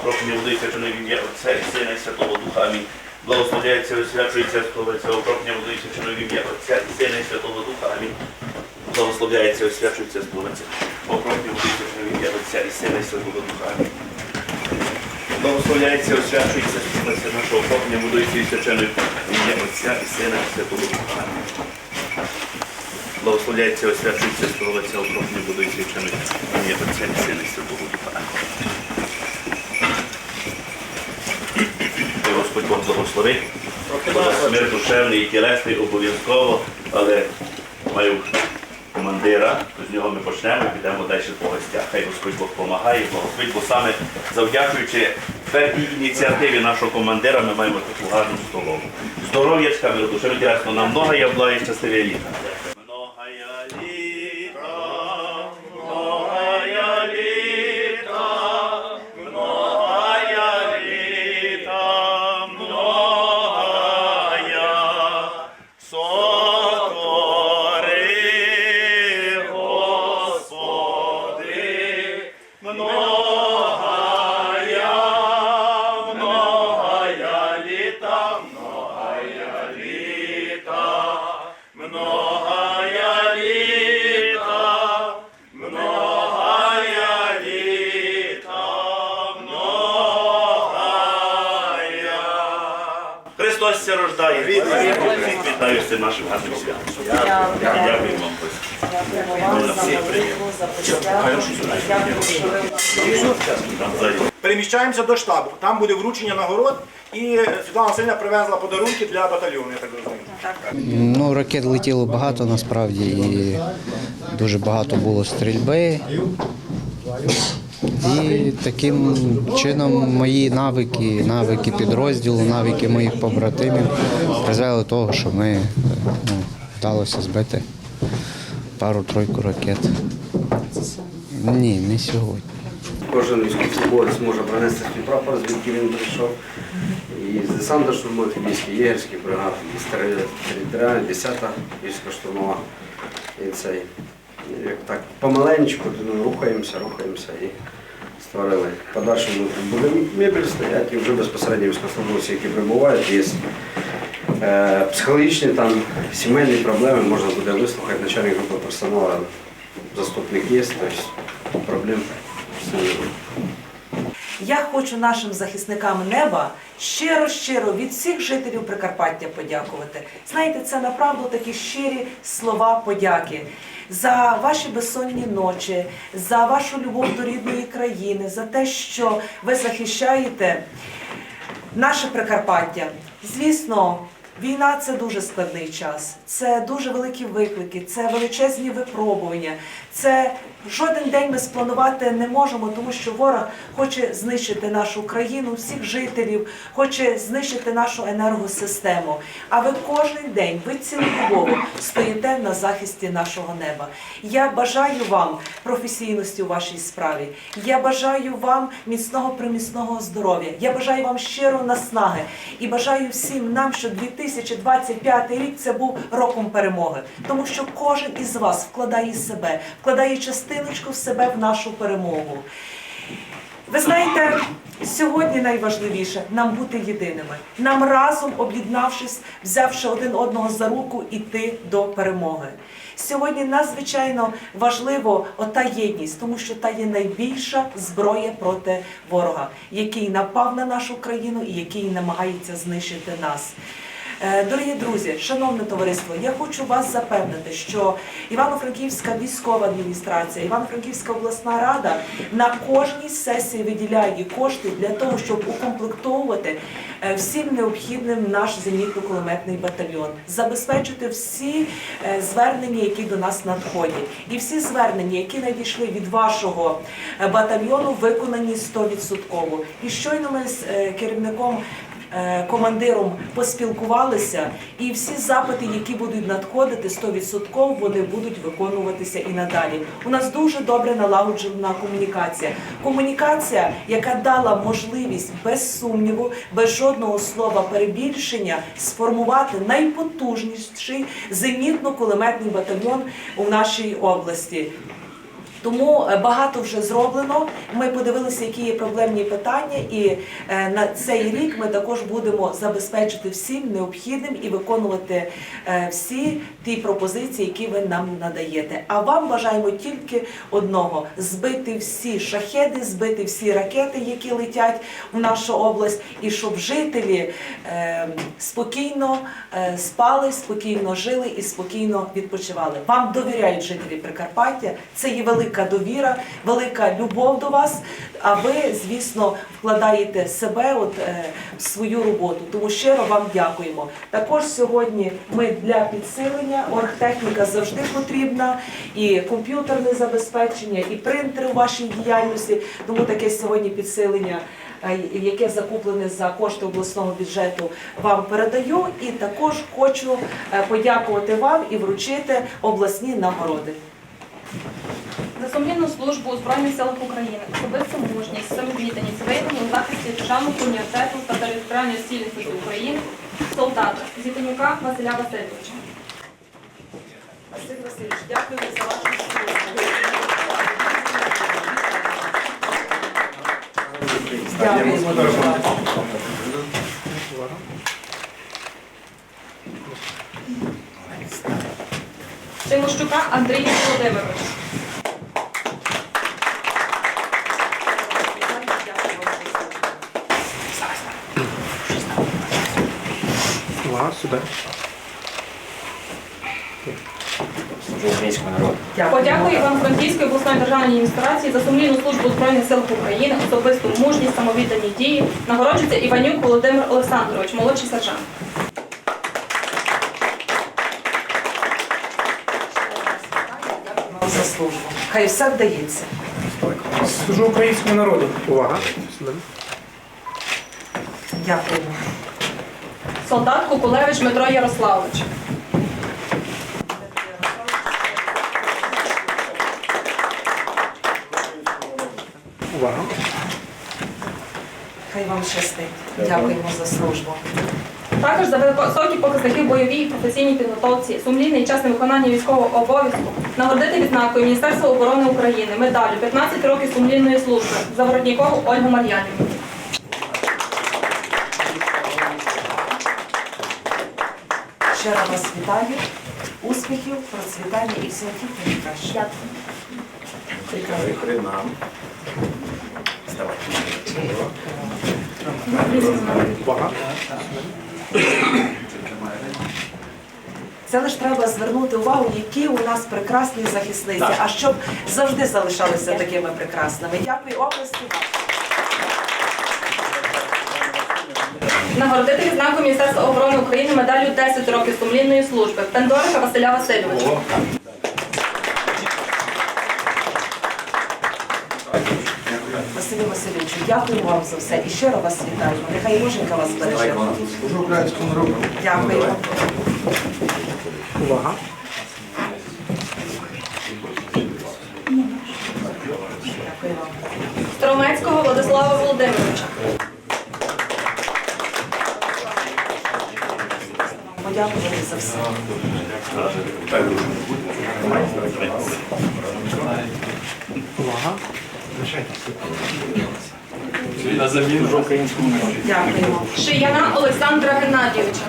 окропні води свяченої в ім'я Отця і Сина і Святого Духа. Амінь. Благословляється, освячується, сповиться окропні води свяченої в ім'я Отця і Сина і Святого Духа. Амінь. Благословляється, освячується, сповиться окропні води свяченої в ім'я Отця і Сина і Святого Духа. Амінь. Благословляється, освячується, сповиться нашого окропня водою свяченої в ім'я Отця і Сина і Святого Духа. Амінь. Благословляється, освячується, сповиться окропня водою свяченої в ім'я Отця і Сина і Святого Духа. Амінь. І Господь Бог благословить. Мир душевний і тілесний обов'язково, але маю командира, з нього ми почнемо і підемо далі по гостях. Хай Господь Бог допомагає, благословить, бо саме завдячуючи твердій ініціативі нашого командира, ми маємо таку гарну столову. Здоров'ячка, мир душевний, тілесно нам много я бла щасливі літа. Христос ся рождає. Вітаю нашим гарним святом. Дякую вам. Переміщаємося до штабу. Там буде вручення нагород, і Світлана Васильівна привезла подарунки для батальйону, я так розумію. Ну, ракет летіло багато насправді і дуже багато було стрільби. І таким чином мої навики, навики підрозділу, навики моїх побратимів призвели до того, що ми ну, вдалося збити пару-тройку ракет. Ні, не сьогодні. Кожен військовослужбовець може принести свій прапор, звідки він прийшов. І з десантно штурмових військ, і єгерських бригад, і стери- територіальна, 10-та військова штурмова. І цей, як так, помаленьку ну, рухаємося, рухаємося і створили. Подальшому буде мебель стоять і вже безпосередньо військовослужбовці, які прибувають, є е, психологічні там сімейні проблеми, можна буде вислухати начальник групи персоналу, заступник є, тобто проблем з цим немає. Я хочу нашим захисникам неба щиро-щиро від всіх жителів Прикарпаття подякувати. Знаєте, це направду такі щирі слова подяки за ваші безсонні ночі, за вашу любов до рідної країни, за те, що ви захищаєте наше Прикарпаття. Звісно, війна це дуже складний час, це дуже великі виклики, це величезні випробування. Це жоден день ми спланувати не можемо, тому що ворог хоче знищити нашу країну, всіх жителів, хоче знищити нашу енергосистему. А ви кожен день, ви цілодобово стоїте на захисті нашого неба. Я бажаю вам професійності у вашій справі. Я бажаю вам міцного приміцного здоров'я. Я бажаю вам щиро наснаги і бажаю всім нам, щоб 2025 рік це був роком перемоги, тому що кожен із вас вкладає себе, вкладає частиночку в себе в нашу перемогу. Ви знаєте, сьогодні найважливіше нам бути єдиними, нам разом об'єднавшись, взявши один одного за руку, іти до перемоги. Сьогодні надзвичайно важливо ота єдність, тому що та є найбільша зброя проти ворога, який напав на нашу країну і який намагається знищити нас. Е, Дорогі друзі, шановне товариство, я хочу вас запевнити, що Івано-Франківська військова адміністрація, Івано-Франківська обласна рада на кожній сесії виділяє кошти для того, щоб укомплектовувати е, всім необхідним наш зенітно-кулеметний батальйон, забезпечити всі е, звернення, які до нас надходять, і всі звернення, які надійшли від вашого батальйону, виконані 100%. І щойно ми з керівником командиром поспілкувалися, і всі запити, які будуть надходити, 100% вони будуть виконуватися і надалі. У нас дуже добре налагоджена комунікація. Комунікація, яка дала можливість без сумніву, без жодного слова перебільшення сформувати найпотужніший зенітно-кулеметний батальйон у нашій області. Тому е, багато вже зроблено. Ми подивилися, які є проблемні питання, і е, на цей рік ми також будемо забезпечити всім необхідним і виконувати е, всі ті пропозиції, які ви нам надаєте. А вам бажаємо тільки одного: збити всі шахеди, збити всі ракети, які летять в нашу область, і щоб жителі спокійно спали, спокійно жили і спокійно відпочивали. Вам довіряють жителі Прикарпаття. Це є велика довіра, велика любов до вас. А ви, звісно, вкладаєте себе от, е, в свою роботу. Тому щиро вам дякуємо. Також сьогодні ми для підсилення оргтехніка завжди потрібна, і комп'ютерне забезпечення, і принтери у вашій діяльності. Тому таке сьогодні підсилення. е, Яке закуплене за кошти обласного бюджету, вам передаю, і також хочу е, подякувати вам і вручити обласні нагороди. За сумлінну службу у Збройних силах України, особисту мужність, самовідданість, виявлені у захисті державного університету та територіальної цілісності України, солдата Зітенюка Василя Васильовича. Василь Васильович, дякую за вашу службу. Дуже. Тимощука Андрій Володимирович. Подякую Івано-Франківської обласної державної адміністрації за сумлінну службу Збройних силах України, особисту мужність, самовіддані дії. Нагороджується Іванюк Володимир Олександрович, молодший сержант. За службу. Хай все вдається. Служу українському народу. Увага. Дякуємо. Солдат Кукулевич Дмитро Ярославович. Хай вам щастить. Дякуємо за службу. Також за високі показники бойовій і професійній підготовці, сумлінне і чесне виконання військового обов'язку, нагородити відзнакою Міністерства оборони України медаллю 15 років сумлінної служби за Воротнікову Ольгу Мар'янівну. Ще раз вас вітаю. Успіхів, процвітання і тільки найкраще. Прекрасно. Це лише треба звернути увагу, які у нас прекрасні захисниці, а щоб завжди залишалися такими прекрасними. Дякую, області. Нагородити відзнакою Міністерства оборони України медаллю 10 років сумлінної служби Пендорика Василя Васильовича. Василю Васильовичу, дякую вам за все і щиро вас вітаю. Нехай Боженька вас береже. Дякую. Увага. Дякую вам. Стромецького Владислава Володимировича. Подякувати за все. Дякуємо. Шияна Олександра Геннадійовича.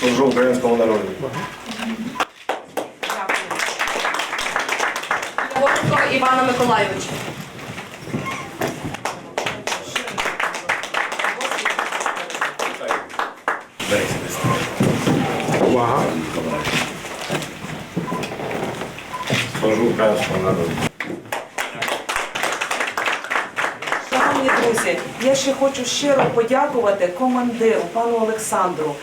Служу українському народу. Дякую. Яворського Івана Миколайовича. Увага. Служу українському народу. Шановні друзі, я ще хочу щиро подякувати командиру, пану Олександру,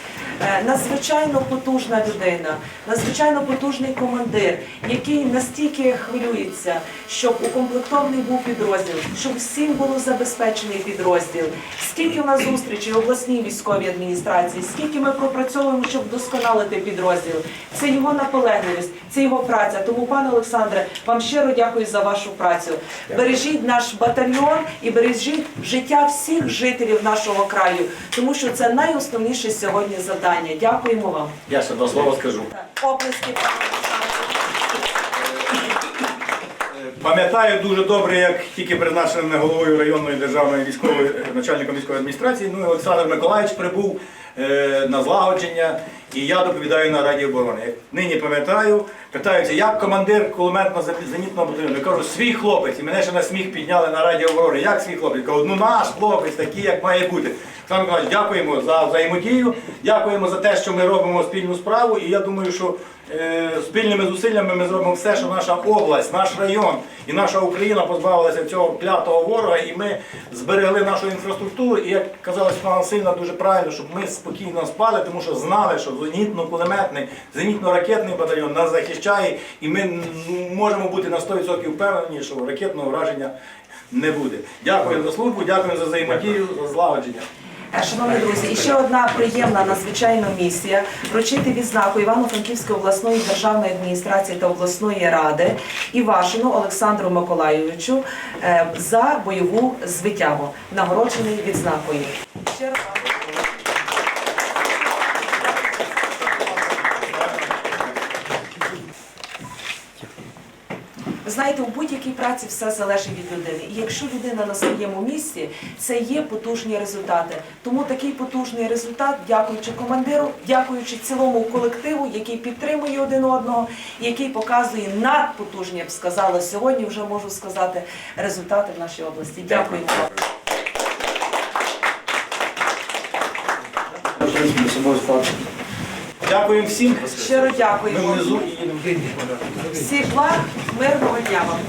Надзвичайно потужна людина, надзвичайно потужний командир, який настільки хвилюється, щоб укомплектований був підрозділ, щоб всім було забезпечений підрозділ. Скільки в нас зустрічей в обласній військовій адміністрації, скільки ми пропрацьовуємо, щоб вдосконалити підрозділ. Це його наполегливість, це його праця. Тому, пане Олександре, вам щиро дякую за вашу працю. Бережіть наш батальйон і бережіть життя всіх жителів нашого краю, тому що це найосновніше сьогодні завдання. Дякуємо вам. Я ще два слова скажу. Оплески. Пам'ятаю дуже добре, як тільки призначений головою районної державної військової начальником військової адміністрації, ну і Олександр Миколаївич прибув е, на злагодження, і я доповідаю на Раді оборони. Нині пам'ятаю, питаються, як командир кулеметно-зенітного батальйону. Я кажу, свій хлопець, і мене ще на сміх підняли на Раді оборони. Як свій хлопець? Кажу, ну наш хлопець, такий, як має бути. Олександр Миколаївич, дякуємо за взаємодію, дякуємо за те, що ми робимо спільну справу, і я думаю, що е, спільними зусиллями ми зробимо все, що наша область, наш район і наша Україна позбавилася цього клятого ворога, і ми зберегли нашу інфраструктуру. І як казала Світлана Васильівна, дуже правильно, щоб ми спокійно спали, тому що знали, що зенітно-кулеметний, зенітно-ракетний батальйон нас захищає, і ми можемо бути на 100% впевнені, що ракетного враження не буде. Дякую за службу, дякую за взаємодію, за злагодження. Е, Шановні друзі, і ще одна приємна надзвичайна місія вручити відзнаку Івано-Франківської обласної державної адміністрації та обласної ради Івашину Олександру Миколайовичу е, за бойову звитягу, нагороджений відзнакою. Ще раз вам Ви знаєте, у будь-якій праці все залежить від людини. І якщо людина на своєму місці, це є потужні результати. Тому такий потужний результат, дякуючи командиру, дякуючи цілому колективу, який підтримує один одного, який показує надпотужні, я б сказала, сьогодні вже можу сказати, результати в нашій області. Дякуємо вам. Склад. Дякуємо всім. Щиро Ми дякуємо. внизу і їдемо. Всіх благ, мирного дня вам.